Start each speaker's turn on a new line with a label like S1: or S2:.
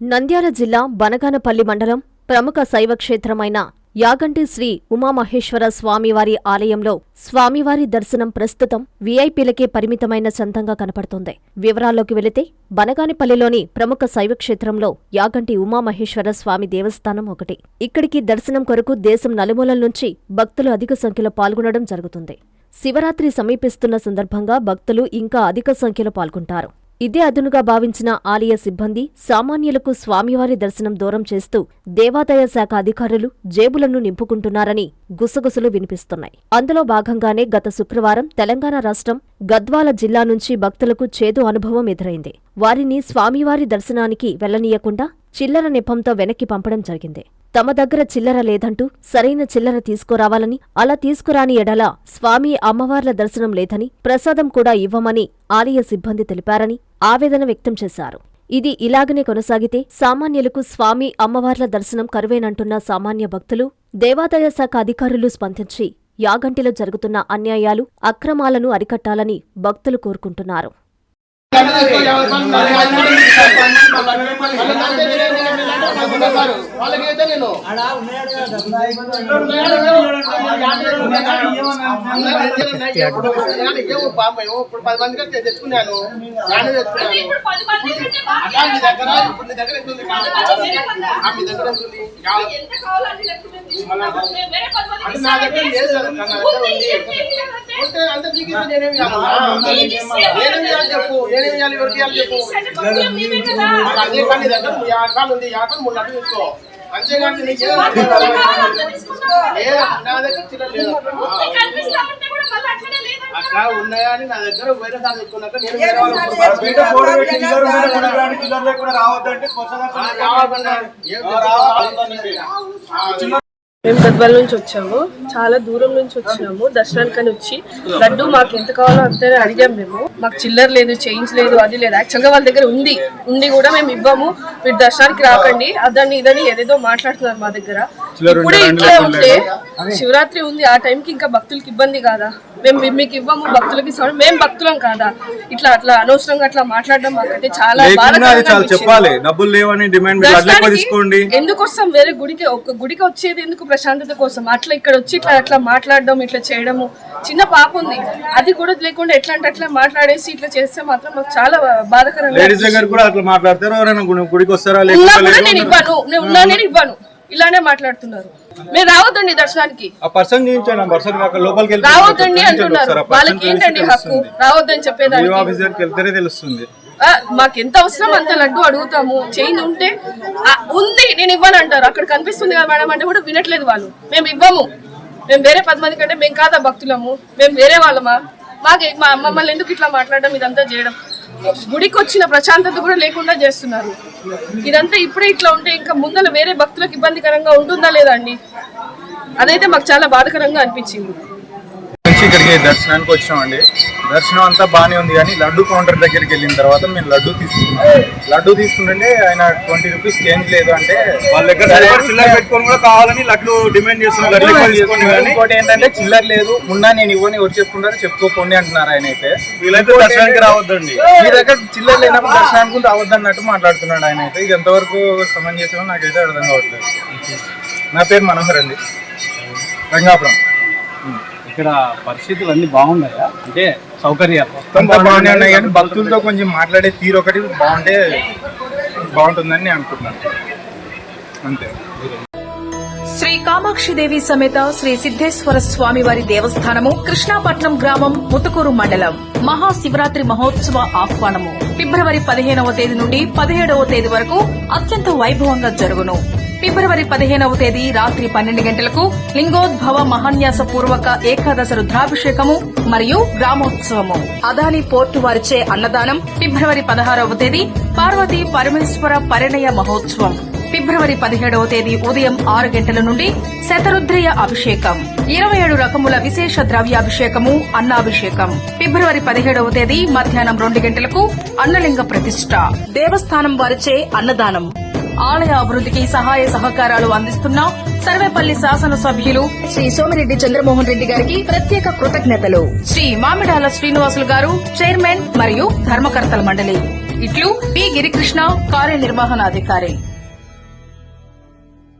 S1: నంద్యాల జిల్లా బనగానపల్లి మండలం ప్రముఖ శైవ క్షేత్రమైన యాగంటి శ్రీ ఉమామహేశ్వర స్వామివారి ఆలయంలో స్వామివారి దర్శనం ప్రస్తుతం వీఐపీలకే పరిమితమైన చందంగా కనపడుతోంది. వివరాల్లోకి వెళితే బనగానిపల్లిలోని ప్రముఖ శైవక్షేత్రంలో యాగంటి ఉమామహేశ్వర స్వామి దేవస్థానం ఒకటి. ఇక్కడికి దర్శనం కొరకు దేశం నలుమూలల నుంచి భక్తులు అధిక సంఖ్యలో పాల్గొనడం జరుగుతుంది. శివరాత్రి సమీపిస్తున్న సందర్భంగా భక్తులు ఇంకా అధిక సంఖ్యలో పాల్గొంటారు. ఇదే అదునుగా భావించిన ఆలయ సిబ్బంది సామాన్యులకు స్వామివారి దర్శనం దూరం చేస్తూ దేవాదాయ శాఖ అధికారులు జేబులను నింపుకుంటున్నారని గుసగుసలు వినిపిస్తున్నాయి. అందులో భాగంగానే గత శుక్రవారం తెలంగాణ రాష్ట్రం గద్వాల జిల్లా నుంచి భక్తులకు చేదు అనుభవం ఎదురైంది. వారిని స్వామివారి దర్శనానికి వెళ్ళనీయకుండా చిల్లర నెపంతో వెనక్కి పంపడం జరిగింది. తమ దగ్గర చిల్లర లేదంటూ సరైన చిల్లర తీసుకురావాలని అలా తీసుకురాని ఎడల స్వామి అమ్మవార్ల దర్శనం లేదని ప్రసాదం కూడా ఇవ్వమని ఆలయ సిబ్బంది తెలిపారని ఆవేదన వ్యక్తం చేశారు. ఇది ఇలాగనే కొనసాగితే సామాన్యులకు స్వామి అమ్మవార్ల దర్శనం కరువేనంటున్న సామాన్య భక్తులు దేవాదాయ శాఖ అధికారులు స్పందించి యాగంటిలో జరుగుతున్న అన్యాయాలు అక్రమాలను అరికట్టాలని భక్తులు కోరుకుంటున్నారు.
S2: వాళ్ళకైతే నేను ఇప్పుడు పది మంది కంటే తెచ్చుకున్నాను నానే తెచ్చుకున్నాను మీ దగ్గర ఇప్పుడు నీ దగ్గర ఎంత ఉంది మీ దగ్గర ఎంత ఉంది నా దగ్గర లేదు కదా, ఉంటే నీకు ఇస్తే చెప్పు నేనేం చేయాలి ఎవరికి చెప్పు. అదే కానీ దగ్గర ఉంది మూడు తీసుకో అంతేగాని నీకు. లేదు నా దగ్గర చిల్లర లేదు
S3: మీకు కనిపిస్తా ఉంటే కూడా మళ్ళీ అట్లనే లేదంటే
S2: అట్లా ఉన్నాయని నా దగ్గర వేరే దాని తెచ్చుకున్నాక నేను వేరే
S4: ఏం
S2: వాళ్ళకి
S4: సార్
S2: కొనుక్కోవాలి.
S4: బయట బోర్డు పెట్టి చిల్లర ఉంటే కొనడానికి చిల్లర కూడా రావద్దంటే
S5: మేము గద్వాల నుంచి వచ్చాము. చాలా దూరం నుంచి వచ్చినాము. దర్శనానికని వచ్చి లడ్డు మాకు ఎంత కావాలో అంతే అడిగాం మేము. మాకు చిల్లర లేదు చేంజ్ లేదు అది లేదు. యాక్చువల్గా వాళ్ళ దగ్గర ఉంది. ఉండి కూడా మేము ఇవ్వము. మీరు దర్శనానికి రాకండి. అదని ఇదని ఏదేదో మాట్లాడుతున్నారు మా దగ్గర. ఇప్పుడే ఇట్లా ఉంటే శివరాత్రి ఉంది. ఆ టైంకి ఇంకా భక్తులకి ఇబ్బంది కాదా? మేము మీకు ఇవ్వము భక్తులకి ఇస్తాము మేము భక్తులం కాదా? ఇట్లా అట్లా అనవసరంగా అట్లా మాట్లాడడం మాకైతే చాలా.
S4: చెప్పాలి. డబ్బులు లేవని డిమాండ్ తీసుకోండి.
S5: ఎందుకు వస్తాం వేరే గుడికి ఒక గుడికి వచ్చేది ఎందుకు ప్రశాంతత కోసం? అట్లా ఇక్కడ వచ్చి ఇట్లా అట్లా మాట్లాడడం ఇట్లా చేయడము. చిన్న పాప ఉంది. అది కూడా లేకుండా ఎట్లా అంటే అట్లా మాట్లాడేసి ఇట్లా చేస్తే మాత్రం మాకు చాలా బాధకరంగా
S4: లేడీస్ దగ్గర కూడా అట్లా మాట్లాడతారు? ఎవరైనా గుడి- గుడికి వస్తారా?
S5: నేను ఇవ్వను. నేను ఉన్నా నేను ఇవ్వను. ఇలానే మాట్లాడుతున్నారు. మీరు రావద్దండి దర్శనానికి. రావద్దండి అంటున్నారు. వాళ్ళకి ఏంటండి హక్కు. రావద్దని చెప్పేదానికి.
S4: తెలుస్తుంది.
S5: మాకు ఎంత అవసరం అంత లడ్డు అడుగుతాము. చైన్ ఉంటే ఉంది నేను ఇవ్వను అంటారు. అక్కడ కనిపిస్తుంది కదా మేడం అంటే కూడా వినట్లేదు వాళ్ళు. మేము ఇవ్వము. మేము వేరే పది మంది కంటే మేము కాదా భక్తులము? మేము వేరే వాళ్ళమా? మాకు మా మమ్మల్ని ఎందుకు ఇట్లా మాట్లాడడం? ఇదంతా చేయడం. గుడికి వచ్చిన ప్రశాంతత కూడా లేకుండా చేస్తున్నారు. ఇదంతా ఇప్పుడే ఇట్లా ఉంటే ఇంకా ముందర వేరే భక్తులకు ఇబ్బందికరంగా ఉంటుందా లేదా అండి? అదైతే మాకు చాలా బాధకరంగా అనిపించింది.
S4: ఇక్కడికి దర్శనానికి వచ్చామండి. దర్శనం అంతా బాగానే ఉంది కానీ లడ్డు కౌంటర్ దగ్గరికి వెళ్ళిన తర్వాత మేము లడ్డు తీసుకున్నాం. లడ్డు తీసుకుంటుంటే ఆయన ట్వంటీ రూపీస్ చేంజ్ లేదు అంటే వాళ్ళ దగ్గర చిల్లర పెట్టుకొని కూడా కావాలని లడ్డు డిమాండ్ చేస్తున్నారు ఇంకోటి ఏంటంటే చిల్లర లేదు. ఉన్నా నేను ఇవ్వని ఎవరు చెప్పుకుంటారు చెప్పుకోకండి అంటున్నారు ఆయన అయితే వీళ్ళైతే దర్శనానికి రావద్దండి. మీ దగ్గర చిల్లర లేనప్పుడు దర్శనానికి రావద్దు అన్నట్టు మాట్లాడుతున్నాడు ఆయన అయితే ఇది ఎంతవరకు సమంజసమో నాకైతే అర్థం కావట్లేదు. నా పేరు మనోహర్ అండి. రంగాపురం.
S6: ఇక్కడ పరిస్థితులు అన్ని బాగున్నాయా? అంటే సౌకర్యాలు
S4: అంతా బాగానే ఉన్నాయి కానీ భక్తులతో కొంచెం మాట్లాడే తీరు ఒకటి బాగుంటే బాగుంటుందని నేను అనుకుంటున్నాను. అంతే.
S7: శ్రీ కామాక్షిదేవి సమేత శ్రీ సిద్ధేశ్వర స్వామి వారి దేవస్థానము కృష్ణాపట్నం గ్రామం ముతుకూరు మండలం. మహాశివరాత్రి మహోత్సవ ఆహ్వానము. ఫిబ్రవరి పదిహేనవ తేదీ నుండి పదిహేడవ తేదీ వరకు అత్యంత వైభవంగా జరుగును. ఫిబ్రవరి పదిహేనవ తేదీ రాత్రి పన్నెండు గంటలకు లింగోద్భవ మహాన్యాస పూర్వక ఏకాదశ రుద్రాభిషేకము మరియు గ్రామోత్సవము. అదాని పోర్టు వారిచే అన్నదానం ఫిబ్రవరి పదహారవ తేదీ పార్వతీ పరమేశ్వర పరిణయ మహోత్సవం. ఫిబ్రవరి పదిహేడవ తేదీ ఉదయం ఆరు గంటల నుండి శతరుద్రయ అభిషేకం. ఇరవై ఏడు రకముల విశేష ద్రవ్యాభిషేకము అన్నాభిషేకం. ఫిబ్రవరి పదిహేడవ తేదీ మధ్యాహ్నం రెండు గంటలకు అన్నలింగ ప్రతిష్ట. దేవస్థానం వారిచే అన్నదానం. ఆలయ అభివృద్ధికి సహాయ సహకారాలు అందిస్తున్న. సర్వేపల్లి శాసనసభ్యులు శ్రీ సోమిరెడ్డి చంద్రమోహన్ రెడ్డి గారికి ప్రత్యేక కృతజ్ఞతలు. శ్రీ మామిడాల శ్రీనివాసులు గారు చైర్మన్ మరియు ధర్మకర్తల మండలి. ఇట్లు పి గిరికృష్ణ కార్యనిర్వహణాధికారి.